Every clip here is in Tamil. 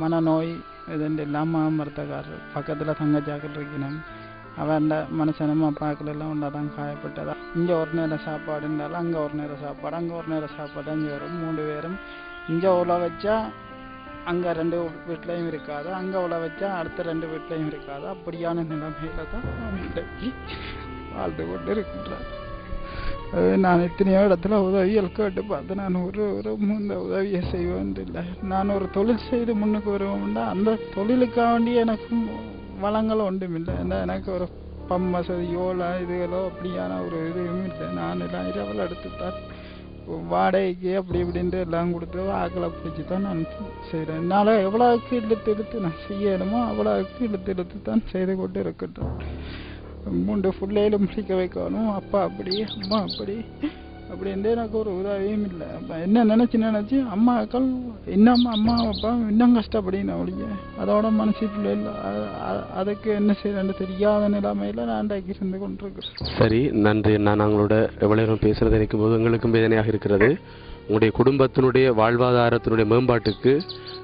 மனநோய் இதுண்டு இல்லாமல் மருத்துவக்காரர் பக்கத்தில் தங்கச்சாக்கள் இருக்கணும். அவன்ட மனுஷனும் அப்பாக்கள் எல்லாம் ஒன்றா தான் காயப்பட்டதா? இங்கே ஒரு நேரம் சாப்பாடு இருந்தாலும் அங்கே ஒரு நேரம் சாப்பாடு அங்கே ஒரு நேரம் சாப்பாடு அங்கே வரும் மூணு பேரும். இங்கே உள்ள வச்சா அங்கே ரெண்டு வீட்லேயும் இருக்காது அங்கே உள்ள வச்சா அடுத்த ரெண்டு வீட்லேயும் இருக்காது. அப்படியான நிலைமையில தான் வாழ்ந்து கொண்டு இருக்கின்றான் நான் எத்தனையோ இடத்துல உதவிகள் கேட்டு பார்த்து நான் ஒரு ஒரு இந்த உதவியை செய்வேன் இல்லை நான் ஒரு தொழில் செய்து முன்னுக்கு வருவோம்னா அந்த தொழிலுக்காக வேண்டி எனக்கும் வளங்கள் ஒன்றும் இல்லை. ஏன்னா எனக்கு ஒரு பம் வசதியோ இல்லை இதுகளோ அப்படியான ஒரு இதுவும் இல்லை. நான் எல்லாம் இரவல் எடுத்து தான் வாடகைக்கு அப்படி இப்படின்ட்டு எல்லாம் கொடுத்து ஆக்களை பிடிச்சி தான் நான் செய்கிறேன். என்னால் எவ்வளோவுக்கு இழுத்து இழுத்து நான் செய்யணுமோ அவ்வளோவுக்கு இழுத்து இழுத்து தான் செய்து கொண்டு இருக்கட்டும் மூன்று பிள்ளைகளும் முடிக்க வைக்கணும். அப்பா அப்படி அம்மா அப்படி. அப்படின்றே எனக்கு ஒரு உதவியும் இல்லை. அப்போ என்ன நினச்சி நினச்சி அம்மாக்கள் இன்னும் அம்மா அப்பா இன்னும் கஷ்டப்படின ஒழிய அதோட மனசு பிள்ளைகள் அதுக்கு என்ன செய்யறேன்னு தெரியாத நிலைமையில நான் இன்றைக்கு இருந்து கொண்டிருக்கிறேன். சரி நன்றி. நான் நாங்களோட எவ்வளவு நேரம் நினைக்கும் போது எங்களுக்கும் வேதனையாக இருக்கிறது. உங்களுடைய குடும்பத்தினுடைய வாழ்வாதாரத்தினுடைய மேம்பாட்டுக்கு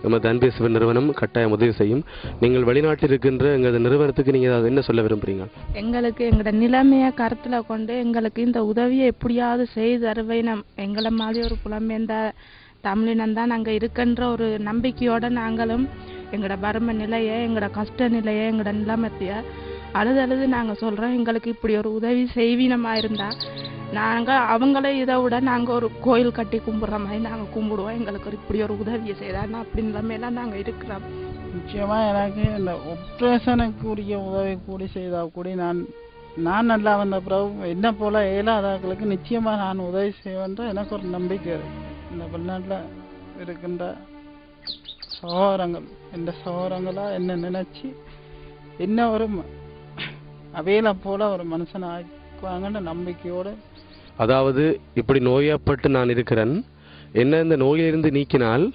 நம்ம அன்பேசுவன் நிறுவனம் கட்டாயம் உதவி செய்யும். நீங்கள் வெளிநாட்டில் இருக்கின்ற எங்கள் நிறுவனத்துக்கு நீங்கள் அதை என்ன சொல்ல விரும்புறீங்க? எங்களுக்கு எங்களோட நிலைமையை கருத்தில் கொண்டு எங்களுக்கு இந்த உதவியை எப்படியாவது செய்து நம் எங்களை மாதிரி ஒரு புலம்பெயர்ந்த தமிழினம் தான் நாங்கள் இருக்கின்ற ஒரு நம்பிக்கையோட நாங்களும் எங்களோட வறுமை நிலையை எங்களோட கஷ்ட நிலையை எங்களோட நிலைமத்தைய அழுது அழுது நாங்கள் சொல்கிறோம் எங்களுக்கு இப்படி ஒரு உதவி செய்வீனமாக இருந்தால் நாங்கள் அவங்களே இதை விட நாங்கள் ஒரு கோயில் கட்டி கும்பிட்ற மாதிரி நாங்கள் கும்பிடுவோம். எங்களுக்கு ஒரு இப்படி ஒரு உதவியை செய்கிறாங்க அப்படி நிலைமையெல்லாம் நாங்கள் இருக்கிறோம். நிச்சயமாக எனக்கு இந்த ஒப்ரேஷனுக்குரிய உதவி கூடி செய்தால் கூடி நான் நான் நல்லா வந்த பிறகு என்ன போல இயலாதவர்களுக்கு நிச்சயமாக நான் உதவி செய்வேன்ற எனக்கு ஒரு நம்பிக்கை இருக்கு. இந்த வெளிநாட்டில் இருக்கின்ற சகோதரங்கள் இந்த சோகரங்களாக என்ன நினச்சி என்ன ஒரு ம- அவையில போல ஒரு மனுஷனை ஆக்குவாங்கன்ற நம்பிக்கையோடு அதாவது இப்படி நோயப்பட்டு நான் இருக்கிறேன். என்ன இந்த நோயிலிருந்து நீக்கினால்?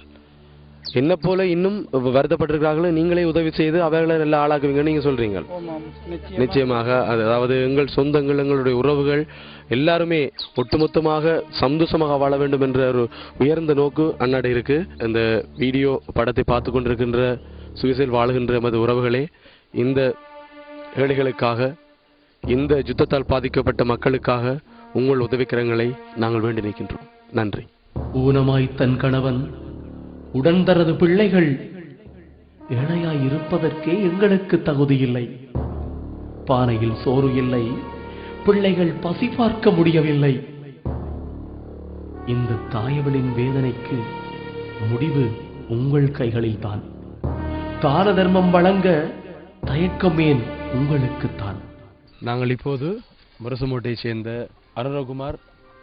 என்ன போல இன்னும் வருத்தப்பட்டிருக்கிறார்களோ நீங்களே உதவி செய்து அவர்களை நல்லா ஆளாக்குவீங்கன்னு நீங்க சொல்றீங்க. நிச்சயமாக. அது- அதாவது எங்கள் சொந்தங்கள் எங்களுடைய உறவுகள் எல்லாருமே ஒட்டுமொத்தமாக சந்தோஷமாக வாழ வேண்டும் என்ற ஒரு உயர்ந்த நோக்கு அன்னாட இருக்கு. இந்த வீடியோ படத்தை பார்த்து கொண்டிருக்கின்ற சுவிசில் வாழுகின்ற எமது உறவுகளே இந்த ஏழைகளுக்காக இந்த யுத்தத்தால் பாதிக்கப்பட்ட மக்களுக்காக உங்கள் உதவிக்கரங்களை நாங்கள் வேண்டி நிற்கின்றோம் நன்றி. ஊனமாய் தன் கணவன் உடன்தரது பிள்ளைகள் ஏழையாய் இருப்பதற்கே எங்களுக்கு தகுதியில்லை. பானையில் சோறு இல்லை பிள்ளைகள் பசி பார்க்க முடியவில்லை. இந்த தாயவளின் வேதனைக்கு முடிவு உங்கள் கைகளில்தான். தான தர்மம் வழங்க தயக்கமேன் உங்களுக்குத்தான். நாங்கள் இப்போது முரசுமோட்டையை சேர்ந்த அருணகுமார்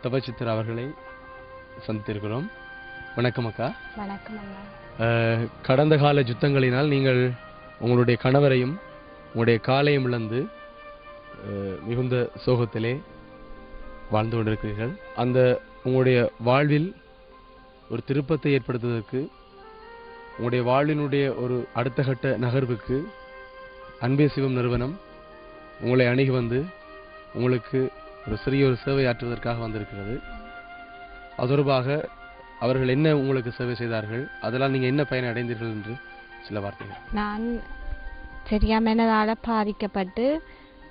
தபச்சித்திர அவர்களை சந்தித்திருக்கிறோம். வணக்கம் அக்கா. வணக்கம் கடந்த கால யுத்தங்களினால் நீங்கள் உங்களுடைய கணவரையும் உங்களுடைய காலையும் இழந்து மிகுந்த சோகத்திலே வாழ்ந்து கொண்டிருக்கிறீர்கள். அந்த உங்களுடைய வாழ்வில் ஒரு திருப்பத்தை ஏற்படுத்துவதற்கு உங்களுடைய வாழ்வினுடைய ஒரு அடுத்த கட்ட நகர்வுக்கு அன்பே சிவம் நிறுவனம் உங்களை அணுகி வந்து உங்களுக்கு ஒரு சிறிய ஒரு சேவை ஆற்றுவதற்காக வந்திருக்கிறது. அது தொடர்பாக அவர்கள் என்ன உங்களுக்கு சேவை செய்தார்கள்? அதெல்லாம் நீங்கள் என்ன பயனை அடைந்தீர்கள் என்று சில வார்த்தைகள். நான் சரியா மனதால் பாதிக்கப்பட்டு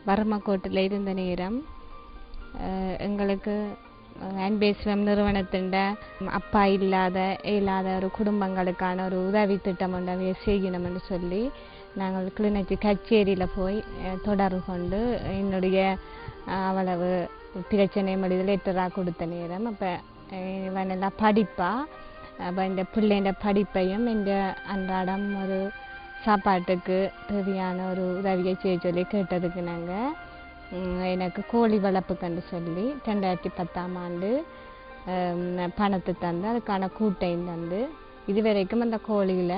வறுமக்கோட்டில் இருந்த நேரம் எங்களுக்கு அன்பேஸ்வரம் நிறுவனத்தின் அப்பா இல்லாத இல்லாத ஒரு குடும்பங்களுக்கான ஒரு உதவி திட்டம் ஒன்றை செய்யணும்னு சொல்லி நாங்கள் கிளிநொச்சி கச்சேரியில் போய் தொடர்பு கொண்டு என்னுடைய அவ்வளவு பிரச்சனை மொழியில் லெட்டராக கொடுத்த நேரம் அப்போ இவன் எல்லாம் படிப்பா அப்போ இந்த பிள்ளைண்ட படிப்பையும் இந்த அன்றாடம் ஒரு சாப்பாட்டுக்கு தேவையான ஒரு உதவியை செய்ய சொல்லி கேட்டதுக்கு நாங்கள் எனக்கு கோழி வளர்ப்புக்கண்டு சொல்லி ரெண்டாயிரத்தி பத்தாம் ஆண்டு பணத்தை தந்து அதுக்கான கூட்டையும் தந்து இதுவரைக்கும் அந்த கோழியில்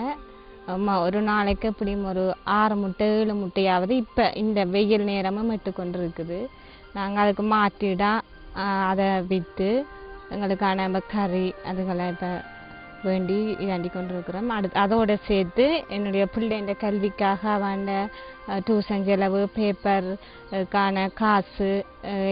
ஒரு நாளைக்கு எப்படியும் ஒரு ஆறு முட்டை ஏழு முட்டையாவது இப்போ இந்த வெயில் நேரமும் இட்டு கொண்டு இருக்குது நாங்கள் அதுக்கு மாற்றிடா அதை விற்று எங்களுக்கான நம்ம கறி அதுகளை இப்போ வேண்டி இதாண்டி கொண்டிருக்கிறோம். அடு அதோடு சேர்த்து என்னுடைய பிள்ளைன்ற கல்விக்காக அவண்ட டியூஷன் செலவு பேப்பருக்கான காசு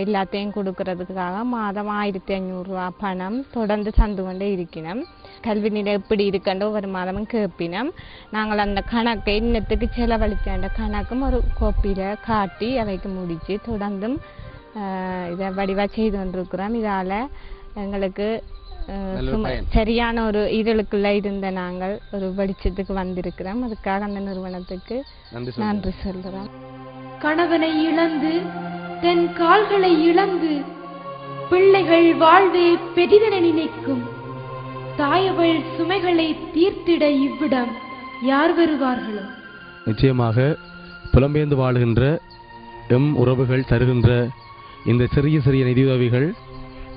எல்லாத்தையும் கொடுக்கறதுக்காக மாதம் ஆயிரத்தி ஐநூறுரூவா பணம் தொடர்ந்து தந்து கொண்டே இருக்கணும் கல்வி நிலை எப்படி இருக்கண்டோ ஒவ்வொரு மாதமும் கேட்பினோம். நாங்கள் அந்த கணக்கை இன்னத்துக்கு செலவழிச்ச கணக்கும் ஒரு கோப்பியில் காட்டி அவைக்கு முடித்து தொடர்ந்தும் இதை வடிவாக செய்து கொண்டிருக்கிறோம் இதால் எங்களுக்கு. சரியான ஒரு இருளுக்குள்ள இருந்த நாங்கள் ஒரு வெளிச்சத்துக்கு வந்திருக்கிறோம் அதுக்காக அந்த நிறுவனத்துக்கு. நன்றி சொல்கிறோம் கணவனை இழந்து தன் கால்களை இழந்து பிள்ளைகள் வாழ்வே பெரிதென நினைக்கும் தாயவள் சுமைகளை தீர்த்திட இவ்விடம் யார் வருவார்களோ நிச்சயமாக புலம்பெயர்ந்து வாழுகின்ற எம் உறவுகள் தருகின்ற இந்த சிறிய சிறிய நிதியுதவிகள்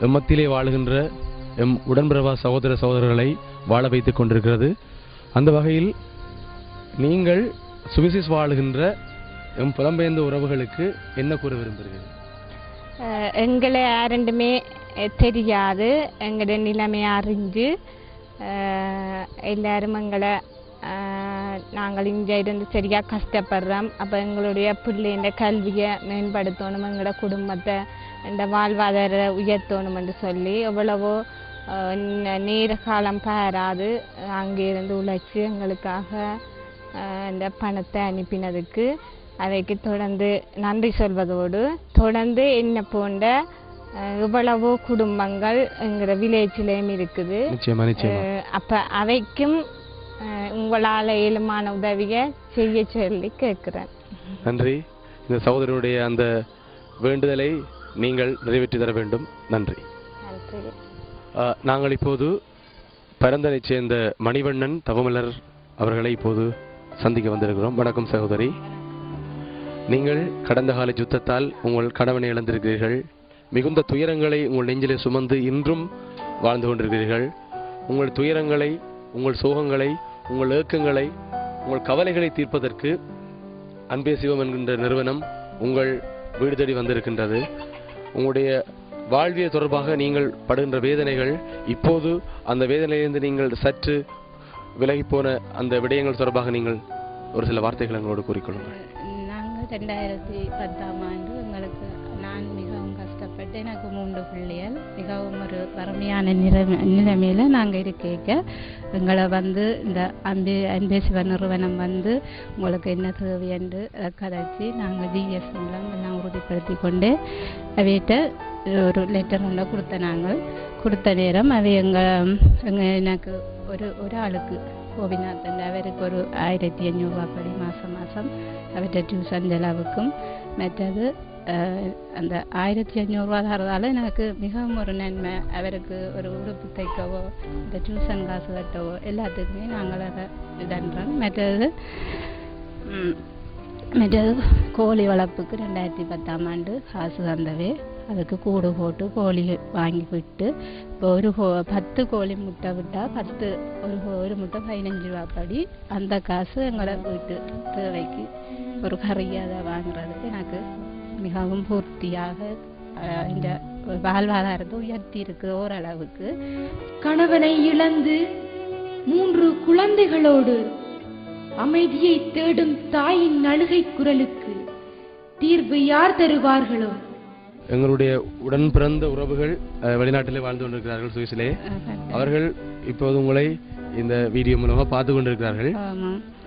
எம்மத்திலே வாழுகின்ற எம் உடன்பிறவா சகோதர சகோதரர்களை வாழ வைத்துக் கொண்டிருக்கிறது. அந்த வகையில் நீங்கள் சுவிசிஸ் வாழுகின்ற எம் புலம்பெயர்ந்த உறவுகளுக்கு என்ன கூற விரும்புகிறீர்கள்? எங்களை யாரெண்டுமே தெரியாது. எங்களோட நிலைமையை அறிஞ்சு எல்லாரும் எங்களை நாங்கள் இங்கே இருந்து சரியாக கஷ்டப்படுறோம். அப்போ எங்களுடைய பிள்ளைன்ற கல்வியை மேம்படுத்தணும் எங்களோட குடும்பத்தை இந்த வாழ்வாதார உயர்த்தணும்னு சொல்லி எவ்வளவோ நேர காலம் பாராது அங்கே இருந்து உழைச்சி எங்களுக்காக இந்த பணத்தை அனுப்பினதுக்கு. அவைக்கு தொடர்ந்து நன்றி சொல்வதோடு தொடர்ந்து என்ன போன்ற அஹ், எவ்வளவோ குடும்பங்கள் எங்கிற வில்லேஜ்லேயும் இருக்குது. அப்ப அவைக்கும் உங்களால இயலுமான உதவியை செய்ய சொல்லி கேட்கிறேன். நன்றி. இந்த சகோதரனுடைய அந்த வேண்டுதலை நீங்கள் நிறைவேற்றி தர வேண்டும். நன்றி. நாங்கள் இப்போது பரந்தனைச் சேர்ந்த மணிவண்ணன் தவமலர் அவர்களை இப்போது சந்திக்க வந்திருக்கிறோம். வணக்கம் சகோதரி. நீங்கள் கடந்த கால யுத்தத்தால் உங்கள் கணவனை இழந்திருக்கிறீர்கள். மிகுந்த துயரங்களை உங்கள் நெஞ்சிலே சுமந்து இன்றும் வாழ்ந்து கொண்டிருக்கிறீர்கள். உங்கள் துயரங்களை உங்கள் சோகங்களை உங்கள் ஏக்கங்களை உங்கள் கவலைகளை தீர்ப்பதற்கு அன்பே சிவம் என்கின்ற நிறுவனம் உங்கள் வீடு தேடி வந்திருக்கின்றது. உங்களுடைய வாழ்வியல் தொடர்பாக நீங்கள் படுகின்ற வேதனைகள் இப்போது அந்த வேதனையிலிருந்து நீங்கள் சற்று விலகி போன அந்த விடயங்கள் தொடர்பாக நீங்கள் ஒரு சில வார்த்தைகள் எங்களோடு கூறிக்கொள்ளுங்கள். நாங்கள் ரெண்டாயிரத்தி பத்தாம் ஆண்டு எங்களுக்கு கஷ்டப்பட்டு எனக்கு மூன்று பிள்ளைகள் மிகவும் ஒரு வறுமையான நிலைமை நிலைமையில் நாங்கள் இருக்க எங்களை வந்து இந்த அன்பே அன்பே நிறுவனம் வந்து உங்களுக்கு என்ன தேவை என்று அஹ், கதைச்சி நாங்கள் ஜிஎஸ் மூலம் எல்லாம் உறுதிப்படுத்தி கொண்டு அவைகிட்ட ஒரு லெட்டர் ஒன்று கொடுத்த நாங்கள் கொடுத்த நேரம் அவை எங்கள் எங்கள் எனக்கு ஒரு ஒரு ஆளுக்கு கோபிநாதன் அவருக்கு ஒரு ஆயிரத்தி அஞ்சூறுரூவா படி மாதம் மாதம் அவர்கிட்ட டியூஷன் செலவுக்கும். மற்றது அந்த ஆயிரத்தி அஞ்சூறுரூவா தரதால எனக்கு மிகவும் ஒரு நன்மை. அவருக்கு ஒரு உடுப்பு தைக்கவோ இந்த டியூஷன் காசு கட்டவோ எல்லாத்துக்குமே நாங்கள் அதை இதன்றோம் மற்றது மற்றது கோழி வளர்ப்புக்கு ரெண்டாயிரத்தி பத்தாம் ஆண்டு காசு தந்தவே. அதுக்கு கூடு போட்டு கோழி வாங்கி விட்டு இப்போ ஒரு கோ பத்து கோழி முட்டை விட்டால் பத்து ஒரு ஒரு முட்டை பதினஞ்சு ரூபா படி அந்த காசு எங்களை வீட்டு தேவைக்கு ஒரு கறி அதை வாங்குறதுக்கு எனக்கு மிகவும் பூர்த்தியாக இந்த வாழ்வாதாரத்தை உயர்த்தி இருக்கு ஓரளவுக்கு. கணவனை இழந்து மூன்று குழந்தைகளோடு அமைதியை தேடும் தாயின் அழுகை குரலுக்கு தீர்வு யார் தருவார்களோ? எங்களுடைய உடன் பிறந்த உறவுகள் வெளிநாட்டிலே வாழ்ந்து கொண்டிருக்கிறார்கள் சுவிஸிலே. அவர்கள் இப்போது உங்களை இந்த வீடியோ மூலமாக பார்த்து கொண்டிருக்கிறார்கள்.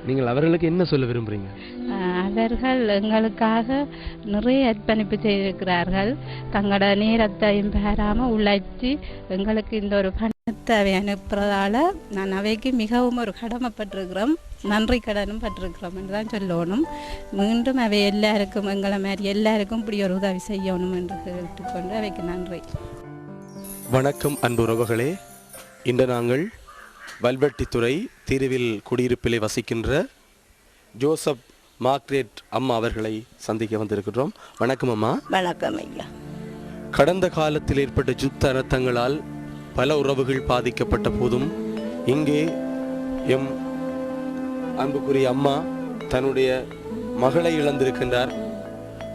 நீங்கள் அவர்களுக்கு என்ன சொல்ல விரும்புறீங்க? அஹ் அவர்கள் எங்களுக்காக நிறைய அர்ப்பணிப்பு செய்திருக்கிறார்கள். தங்களோட நேரத்தையும் பெறாமல் உழைச்சி எங்களுக்கு இந்த ஒரு பணத்தை அவை அனுப்புறதால நான் அவைக்கு மிகவும் ஒரு கடமைப்பட்டிருக்கிறோம். நன்றி கடனும் பட்டிருக்கிறோம் என்று தான் சொல்லணும். மீண்டும் அவை எல்லாருக்கும் எங்களை மாதிரி எல்லாருக்கும் இப்படி ஒரு உதவி செய்யணும் என்று கேட்டுக்கொண்டு அவைக்கு நன்றி. வணக்கம் அன்பு உறவுகளே. இன்று நாங்கள் வல்வெட்டித்துறை தீருவில் குடியிருப்பிலே வசிக்கின்ற ஜோசப் மார்க்ரேட் அம்மா அவர்களை சந்திக்க வந்திருக்கிறோம் வணக்கம் அம்மா. வணக்கம் ஐயா. கடந்த காலத்தில் ஏற்பட்ட யுத்த அனர்த்தங்களால் பல உறவுகள் பாதிக்கப்பட்ட போதும் இங்கே எம் அன்புக்குரிய அம்மா தன்னுடைய மகளை இழந்திருக்கின்றார்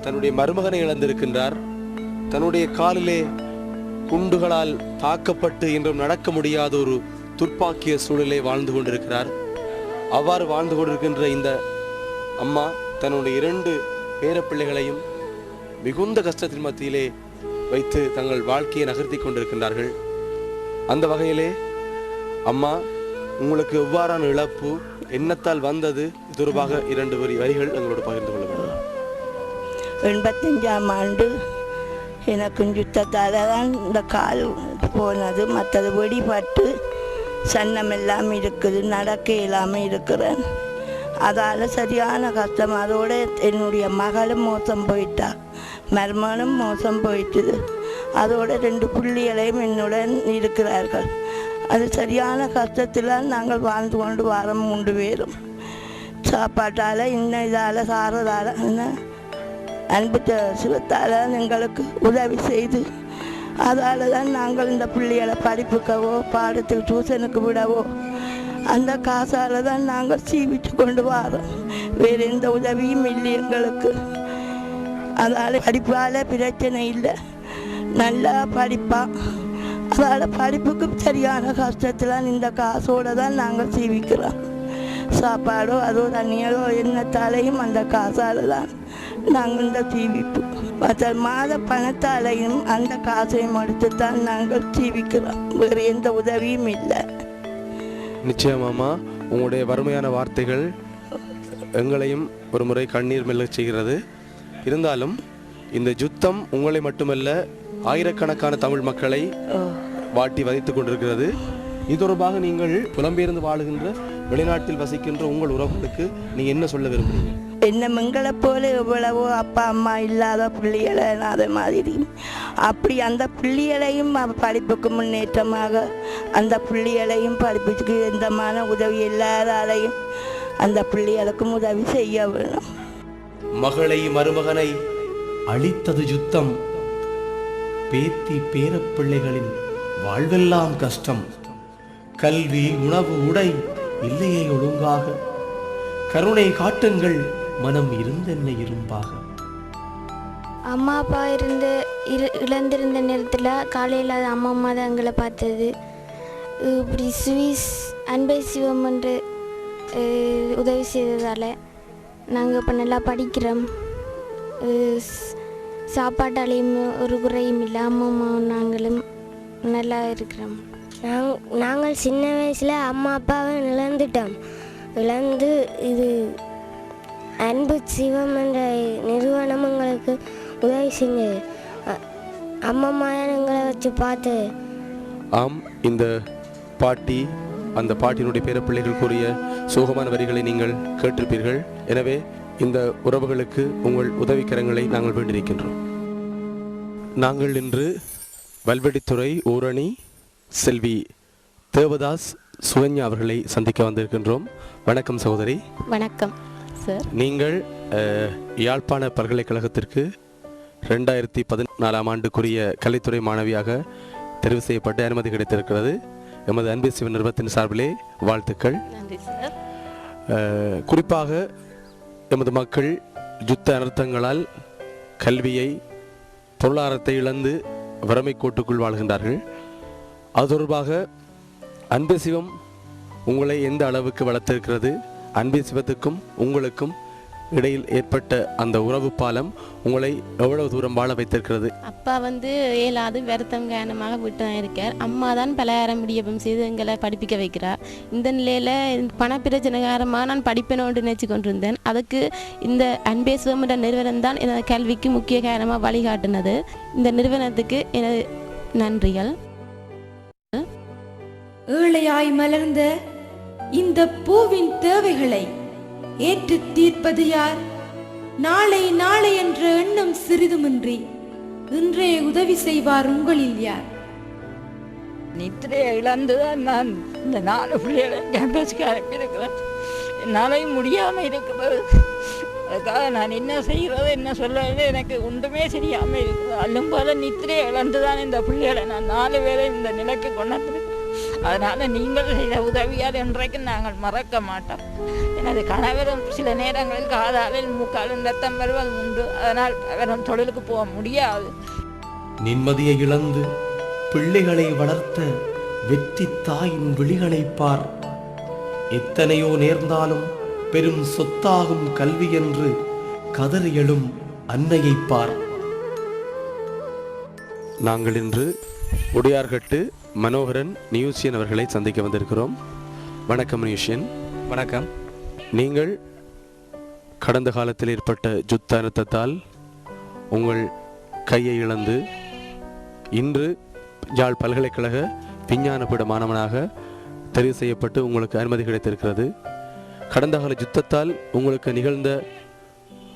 தன்னுடைய மருமகனை இழந்திருக்கின்றார் தன்னுடைய காலிலே குண்டுகளால் தாக்கப்பட்டு இன்றும் நடக்க முடியாத ஒரு துர்ப்பாக்கிய சூழலை வாழ்ந்து கொண்டிருக்கிறார். அவ்வாறு வாழ்ந்து கொண்டிருக்கின்ற இந்த அம்மா தன்னுடைய இரண்டு பேரப்பிள்ளைகளையும் மிகுந்த கஷ்டத்தின் மத்தியிலே வைத்து தங்கள் வாழ்க்கையை நகர்த்தி கொண்டிருக்கின்றார்கள். அந்த வகையிலே அம்மா உங்களுக்கு எவ்வாறான இழப்பு எண்ணத்தால் வந்தது? தொடர்பாக இரண்டு வரி வரிகள் எங்களோடு பகிர்ந்து கொள்ள வேண்டும். எண்பத்தஞ்சாம் ஆண்டு எனக்கு யுத்தத்தால் தான் இந்த கால் போனது. மற்றது வெடிபட்டு சன்னம் எல்லாம் இருக்குது நடக்க இல்லாமல் இருக்கிறேன். அதால் சரியான கஷ்டம். அதோட என்னுடைய மகளும் மோசம் போயிட்டா. மருமகனும் மோசம் போயிட்டுது அதோட ரெண்டு புள்ளிகளையும் என்னுடன் இருக்கிறார்கள். அது சரியான கஷ்டத்தில் நாங்கள் வாழ்ந்து கொண்டு வாரம் உண்டு வேறும். சாப்பாட்டால் இன்னும் இதால் சாரதால் என்ன? அன்பு த- சிவத்தால் எங்களுக்கு உதவி செய்து அதால் தான் நாங்கள் இந்த பிள்ளைகளை படிப்புக்கவோ பாடத்துக்கு டியூஷனுக்கு விடவோ அந்த காசால் தான் நாங்கள் சீவிட்டு கொண்டு வரோம். வேறு எந்த உதவியும் இல்லை எங்களுக்கு. அதால் படிப்பால் பிரச்சனை இல்லை. நல்லா படிப்பான் அதால் படிப்புக்கு சரியான கஷ்டத்தில் இந்த காசோடு தான் நாங்கள் சீவிக்கிறோம். சாப்பாடோ அதோ தண்ணியோ தலையும் அந்த காசால் தான் நாங்கள் இந்த சீவிப்போம். மற்ற மாத பணத்தாலையும் அந்த காசையும் எடுத்து தான் நாங்கள் ஜீவிக்கிறோம். வேறு எந்த உதவியும் இல்லை. நிச்சயமாமா உங்களுடைய வறுமையான வார்த்தைகள் எங்களையும் ஒரு முறை கண்ணீர் மெல்ல செய்கிறது. இருந்தாலும் இந்த யுத்தம் உங்களை மட்டுமல்ல ஆயிரக்கணக்கான தமிழ் மக்களை வாட்டி வதைத்துக் கொண்டிருக்கிறது. இது தொடர்பாக நீங்கள் புலம்பெயர்ந்து வாழுகின்ற வெளிநாட்டில் வசிக்கின்ற உங்கள் உறவுகளுக்கு நீங்கள் என்ன சொல்ல விரும்புகிறீங்க என்ன எங்களை போல எவ்வளவோ அப்பா அம்மா இல்லாத பிள்ளைகளை அதே மாதிரி. அப்படி அந்த பிள்ளைகளையும் படிப்புக்கு முன்னேற்றமாக அந்த பிள்ளைகளையும் படிப்புக்கு எந்தமான உதவி எல்லாராலையும் அந்த பிள்ளைகளுக்கும் உதவி செய்ய வேணும் மகளை மருமகனை அழித்தது யுத்தம். பேத்தி பேரப்பிள்ளைகளின் வாழ்வெல்லாம் கஷ்டம். கல்வி உணவு உடை இல்லையே ஒழுங்காக. கருணை காட்டுங்கள் மனம் இருந்தென்ன இரும்பாக? அம்மா அப்பா இருந்து இரு இழந்திருந்த நேரத்தில் காலையில் அது அம்மா அம்மா தான் எங்களை பார்த்தது. இப்படி சுவிஸ் அன்பை சிவம் என்று உதவி செய்ததால் நாங்கள் இப்போ நல்லா படிக்கிறோம். சாப்பாட்டாலையும் ஒரு குறையும் இல்லை. அம்மா அம்மா நாங்களும் நல்லா இருக்கிறோம். நாங் நாங்கள் சின்ன வயசில் அம்மா அப்பாவை இழந்துட்டோம். இழந்து இது அன்பு சிவம் என்ற நிறுவனம் எங்களுக்கு உதவி செஞ்சது அ- அம்மா அம்மா தான் எங்களை வச்சு பார்த்து. ஆம் இந்த பாட்டி அந்த பாட்டியினுடைய பேரப்பிள்ளைகள் கூறிய சோகமான வரிகளை நீங்கள் கேட்டிருப்பீர்கள். எனவே இந்த உறவுகளுக்கு உங்கள் உதவிக்கரங்களை நாங்கள் வேண்டியிருக்கின்றோம். நாங்கள் இன்று வல்வெடித்துறை ஊரணி செல்வி தேவதாஸ் சுகன்யா அவர்களை சந்திக்க வந்திருக்கின்றோம். வணக்கம் சகோதரி. வணக்கம். சார். நீங்கள் யாழ்ப்பாண பல்கலைக்கழகத்திற்கு ரெண்டாயிரத்தி பதினாலாம் ஆண்டுக்குரிய கலைத்துறை மாணவியாக தெரிவு செய்யப்பட்டு அனுமதி கிடைத்திருக்கிறது. எமது அன்பு சிவன் நிறுவனத்தின் சார்பிலே வாழ்த்துக்கள். குறிப்பாக எமது மக்கள் யுத்த அனர்த்தங்களால் கல்வியை பொருளாதாரத்தை இழந்து வறுமை கோட்டுக்குள் வாழ்கின்றார்கள். அது தொடர்பாக அன்பு சிவம் உங்களை எந்த அளவுக்கு வளர்த்திருக்கிறது? அன்பு சிவத்துக்கும் உங்களுக்கும் இடையில் ஏற்பட்ட அந்த உறவு பாலம் உங்களை எவ்வளவு தூரம் வாழ வைத்திருக்கிறது? அப்பா வந்து ஏழாவது வருத்தம் காரணமாக விட்டு தான் இருக்கார். அம்மா தான் பலகாரம் விடியப்பம் செய்து எங்களை படிப்பிக்க வைக்கிறார். இந்த நிலையில் பண பிரச்சனை காரணமாக நான் படிப்பேனோடு நினைச்சு கொண்டிருந்தேன். அதுக்கு இந்த அன்பேசுவம் என்ற நிறுவனம் தான் எனது கல்விக்கு முக்கிய காரணமாக வழிகாட்டினது. இந்த நிறுவனத்துக்கு எனது நன்றிகள். ஏழையாய் மலர்ந்த இந்த பூவின் தேவைகளை ஏற்று தீர்ப்பது யார்? நாளை நாளை என்ற எண்ணம் சிறிதுமின்றி இன்றே உதவி செய்வார் உங்களில் யார்? நித்திரையை இழந்துதான் நான் இந்த நாலு பிள்ளைகளை கேம்பஸ்க்கு அனுப்பியிருக்கிறேன். என்னாலையும் முடியாமல் இருக்கிறது. அதுக்காக நான் என்ன செய்கிறது என்ன சொல்றது எனக்கு ஒன்றுமே தெரியாமல் இருக்குது. அல்லும் போல நித்திரையை இழந்துதான் இந்த பிள்ளைகளை நான் நாலு பேரை இந்த நிலைக்கு கொண்டாந்து அதனால நீங்கள் செய்த உதவியால் இன்றைக்கு நாங்கள் மறக்க மாட்டோம். எனது கணவரும் சில நேரங்களில் காதாலில் மூக்காலும் ரத்தம் வருவது உண்டு. அதனால் அவரும் தொழிலுக்கு போக முடியாது. நிம்மதியை இழந்து பிள்ளைகளை வளர்த்த வெற்றி தாயின் விழிகளைப் பார். எத்தனையோ நேர்ந்தாலும் பெரும் சொத்தாகும் கல்வி என்று கதறி எழும் அன்னையைப் பார். நாங்கள் இன்று உடையார்கட்டு மனோகரன் நியூசியன் அவர்களை சந்திக்க வந்திருக்கிறோம். வணக்கம் நியூசியன். வணக்கம். நீங்கள் கடந்த காலத்தில் ஏற்பட்ட யுத்த அழுத்தத்தால் உங்கள் கையை இழந்து இன்று யாழ் பல்கலைக்கழக விஞ்ஞானப்பீட மாணவனாக தெரிவு செய்யப்பட்டு உங்களுக்கு அனுமதி கிடைத்திருக்கிறது. கடந்த கால யுத்தத்தால் உங்களுக்கு நிகழ்ந்த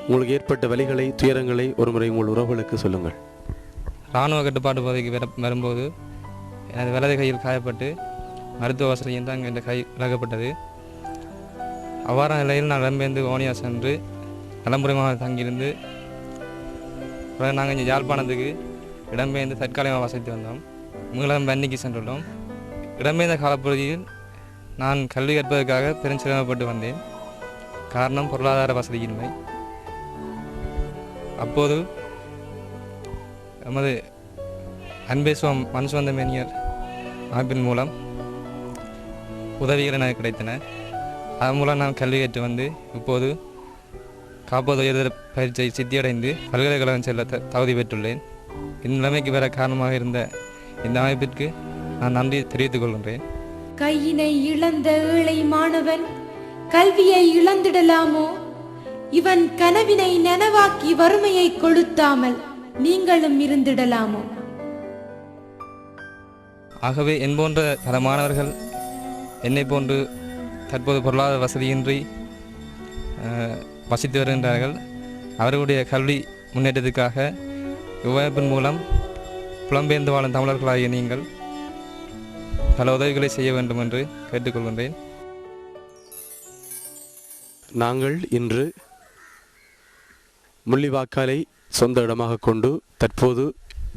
உங்களுக்கு ஏற்பட்ட வலிகளை துயரங்களை ஒருமுறை உங்கள் உறவுகளுக்கு சொல்லுங்கள். இராணுவ கட்டுப்பாட்டு பகுதிக்கு வர வரும்போது எனது வலது கையில் காயப்பட்டு மருத்துவ வசதியும் தான் இந்த கை விலகப்பட்டது. அவ்வாறான நிலையில் நான் இடம்பெயர்ந்து ஓனியா சென்று நலம்புரிமாக தங்கியிருந்து பிறகு நாங்கள் இங்கே யாழ்ப்பாணத்துக்கு இடம்பெயர்ந்து தற்காலிகமாக வசித்து வந்தோம். மீளம் வன்னிக்கு சென்றுள்ளோம். இடம்பெயர்ந்த காலப்பகுதியில் நான் கல்வி கற்பதற்காக பெருஞ்சிரமப்பட்டு வந்தேன். காரணம் பொருளாதார வசதியின்மை. அப்போது நமது அன்பேசுவம் மண் சுவந்த மேனியர் அமைப்பின் மூலம் உதவிகள் எனக்கு கிடைத்தன. அதன் மூலம் நான் கல்வி கற்று வந்து இப்போது காப்போது உயர்தர பயிற்சியை சித்தியடைந்து பல்கலைக்கழகம் செல்ல த- தகுதி பெற்றுள்ளேன். இந்நிலைமைக்கு வர காரணமாக இருந்த இந்த அமைப்பிற்கு நான் நன்றி தெரிவித்துக் கொள்கின்றேன். கையினை இழந்த ஏழை மாணவன் கல்வியை இழந்திடலாமோ? இவன் கனவினை நனவாக்கி வறுமையை கொளுத்தாமல் நீங்களும் இருந்திடலாமோ? ஆகவே என் போன்ற பல மாணவர்கள் என்னை போன்று தற்போது பொருளாதார வசதியின்றி வசித்து வருகின்றார்கள். அவர்களுடைய கல்வி முன்னேற்றத்துக்காக இவ்வமைப்பின் மூலம் புலம்பெயர்ந்து வாழும் தமிழர்களாகிய நீங்கள் பல உதவிகளை செய்ய வேண்டும் என்று கேட்டுக்கொள்கின்றேன். நாங்கள் இன்று முள்ளிவாக்காலை சொந்த இடமாக கொண்டு தற்போது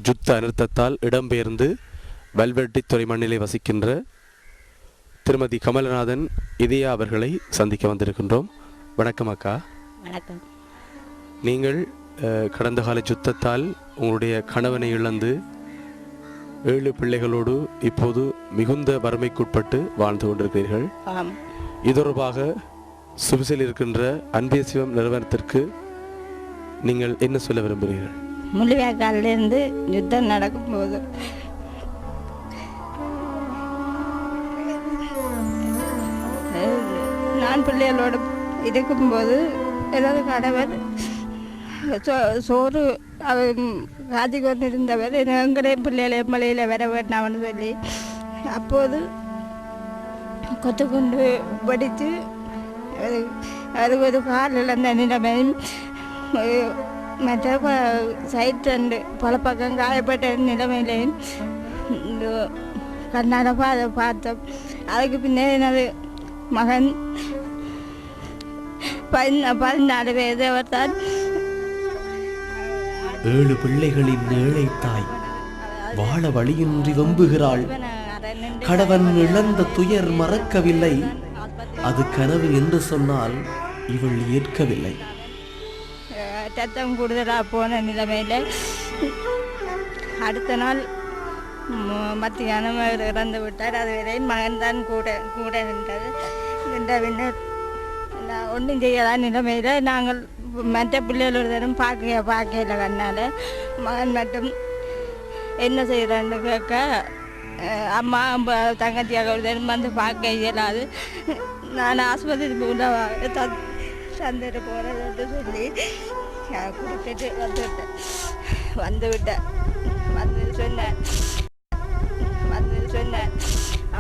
யுத்த அனர்த்தத்தால் இடம்பெயர்ந்து வல்வெட்டித்துறை மண்ணிலே வசிக்கின்ற திருமதி கமலநாதன் இதயா அவர்களை சந்திக்க வந்திருக்கின்றோம். வணக்கம் அக்கா. வணக்கம். நீங்கள் கடந்த கால யுத்தத்தால் உங்களுடைய கணவனை இழந்து ஏழு பிள்ளைகளோடு இப்போது மிகுந்த வறுமைக்குட்பட்டு வாழ்ந்து கொண்டிருக்கிறீர்கள். இது தொடர்பாக சுபிசில் இருக்கின்ற அன்பே சிவம் நிறுவனத்திற்கு நீங்கள் என்ன சொல்ல விரும்புகிறீர்கள்? முள்ளிவாய்க்காலிலேருந்து யுத்தம் நடக்கும்போது நான் பிள்ளைகளோடு இருக்கும்போது எனது கணவர் சோ- சோறு அவர் காதி கொண்டு இருந்தவர் எங்களே பிள்ளைகளை மலையில் வர வேண்டாம்னு சொல்லி அப்போது கொத்து குண்டு படித்து அது அது ஒரு கால் இழந்த நிலைமையும் மற்ற ப- சைட் ரெண்டு பல பக்கம் காயப்பட்ட நிலைமையிலையும் இந்த அதை பார்த்தோம். அதுக்கு பின்னே எனது மகன் பதினா பதினாலு அவர் தான் ஏழு பிள்ளைகளின் ஏழை தாய். வாழ வழியின்றி வெம்புகிறாள். கணவன் இழந்த துயர் மறக்கவில்லை. அது கனவு என்று சொன்னால் இவள் ஏற்கவில்லை. அஹ், ரத்தம் கூடுதலாக போன நிலைமையில் அடுத்த நாள் மத்தியானம் அவர் இறந்து விட்டார். அதுவரை மகன் தான் கூட கூட நின்றது. நின்ற பின்னர் ஒன்றும் செய்யாத நிலைமையில் நாங்கள் மற்ற பிள்ளைகளோட பார்க்க பார்க்கல கண்ணால் மகன் மட்டும் என்ன செய்கிறேன்னு கேட்க அம்மா தங்கச்சியாக ஒரு வந்து பார்க்க இயலாது. நான் ஆஸ்பத்திரிக்கு உள்ள தந் தந்துட்டு போகிறதுன்னு சொல்லி கொடுத்துட்டு வந்துவிட்டேன். வந்து விட்டேன் வந்து வந்து சொன்னேன்.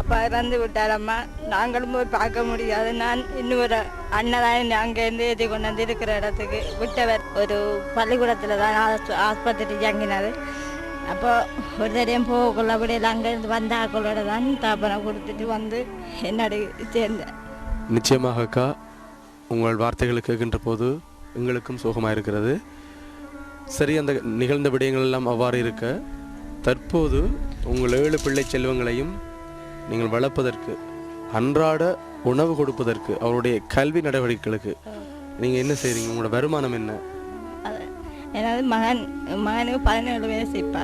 அப்பா இறந்து விட்டாரம்மா நாங்களும் போய் பார்க்க முடியாது. நான் இன்னொரு அண்ணன் அங்கேருந்து ஏற்றி கொண்டு வந்து இருக்கிற இடத்துக்கு விட்டவர். ஒரு பள்ளிக்கூடத்தில் தான் ஆஸ்பத்திரி இயங்கினார் அப்போ ஒரு தடையும் போகக்குள்ள அப்படியே அங்கேருந்து வந்த ஆக்களோட தான் தாப்பனை கொடுத்துட்டு வந்து என்னடி சேர்ந்தேன் நிச்சயமாக அக்கா உங்கள் வார்த்தைகளை கேட்கின்ற போது எங்களுக்கும் சோகமாக இருக்கிறது. சரி அந்த நிகழ்ந்த விடயங்கள் எல்லாம் அவ்வாறு இருக்க. தற்போது உங்கள் ஏழு பிள்ளை செல்வங்களையும் நீங்கள் வளர்ப்பதற்கு அன்றாட உணவு கொடுப்பதற்கு அவருடைய கல்வி நடவடிக்கைகளுக்கு நீங்கள் என்ன செய்கிறீங்க உங்களோட வருமானம் என்ன? எனது மகன் மகனுக்கு பதினேழு வயசு இப்போ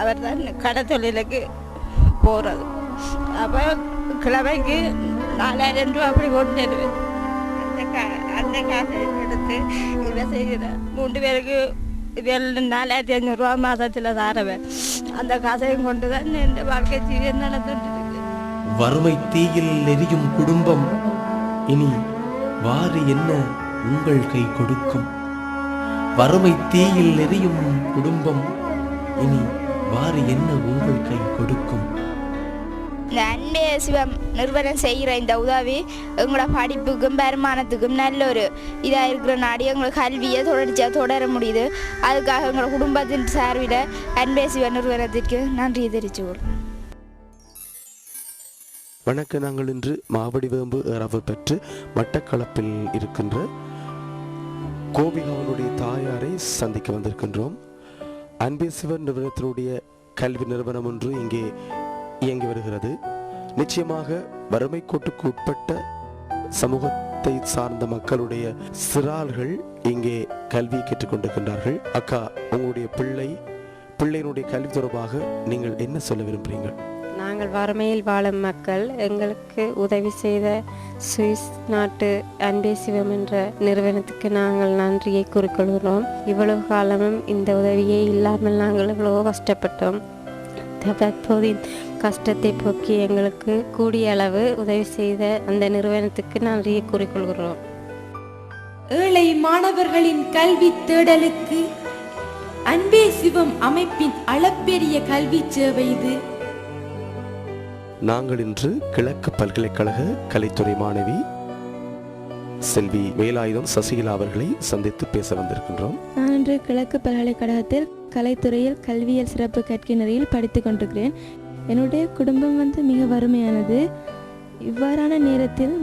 அவர் தான் கடை தொழிலுக்கு போகிறது அப்போ கிழமைக்கு நாலாயிரம் ரூபா அப்படி கொண்டு வருவேன் அந்த கா அந்த காசை எடுத்து இதை செய்கிறேன் மூன்று பேருக்கு வெள்ள நாலாயிரத்தி ஐநூறுரூவா மாதத்தில் தாரவேன். அந்த காசையும் கொண்டு தான் இந்த வாழ்க்கை ஜீவன் நடந்துட்டு வறுமை தீயில் எரியும் குடும்பம். இனி வாரி என்ன உங்கள் கை கொடுக்கும்? வறுமை தீயில் எரியும் குடும்பம். இனி வாரி என்ன உங்கள் கை கொடுக்கும்? இந்த அன்பே சிவம். நிறுவனம் செய்கிற இந்த உதவி எங்களோட படிப்புக்கும் வருமானத்துக்கும் நல்ல ஒரு இதாக இருக்கிற நாடி. எங்களுக்கு கல்வியை தொடர்ச்சியாக தொடர முடியுது. அதுக்காக எங்களோட குடும்பத்தின் சார்பில் அன்பே சிவ நிறுவனத்திற்கு நன்றி தெரிவிச்சு கொள்கிறேன் வணக்கம் நாங்கள் இன்று மாவடிவேம்பு ஏறவு பெற்று மட்டக்களப்பில் இருக்கின்ற கோபிகாவனுடைய தாயாரை சந்திக்க வந்திருக்கின்றோம். அன்பே சிவன் நிறுவனத்தினுடைய கல்வி நிறுவனம் ஒன்று இங்கே இயங்கி வருகிறது. நிச்சயமாக வறுமை கோட்டுக்கு உட்பட்ட சமூகத்தை சார்ந்த மக்களுடைய சிறார்கள் இங்கே கல்வி கேட்டுக்கொண்டிருக்கின்றார்கள் அக்கா உங்களுடைய பிள்ளை பிள்ளையினுடைய கல்வி தொடர்பாக நீங்கள் என்ன சொல்ல விரும்புகிறீர்கள்? நாங்கள் வறுமையில் வாழும் மக்கள் எங்களுக்கு உதவி செய்த சுவிஸ் நாட்டு அன்பே சிவம் என்ற நிறுவனத்துக்கு நாங்கள் நன்றியை குறிக்கொள்கிறோம். இவ்வளவு காலமும் இந்த உதவியே இல்லாமல் நாங்கள் எவ்வளவோ கஷ்டப்பட்டோம். தற்போது கஷ்டத்தை போக்கி எங்களுக்கு கூடிய அளவு உதவி செய்த அந்த நிறுவனத்துக்கு நன்றியை கூறிக்கொள்கிறோம். ஏழை மாணவர்களின் கல்வி தேடலுக்கு அன்பே சிவம் அமைப்பின் அளப்பெரிய கல்வி சேவை இது. நாங்கள் இன்று கிழக்கு பல்கலைக்கழக கலைத்துறை மாணவி செல்வி வேலாயுதம் சசிகலா அவர்களை சந்தித்து பேச வந்திருக்கின்றோம். நான் இன்று கிழக்கு பல்கலைக்கழகத்தில் கலைத்துறையில் கல்வியல் சிறப்பு கற்கிணறியில் படித்து கொண்டிருக்கிறேன். என்னுடைய குடும்பம் வந்து மிக வறுமையானது. இவ்வாறான நேரத்தில்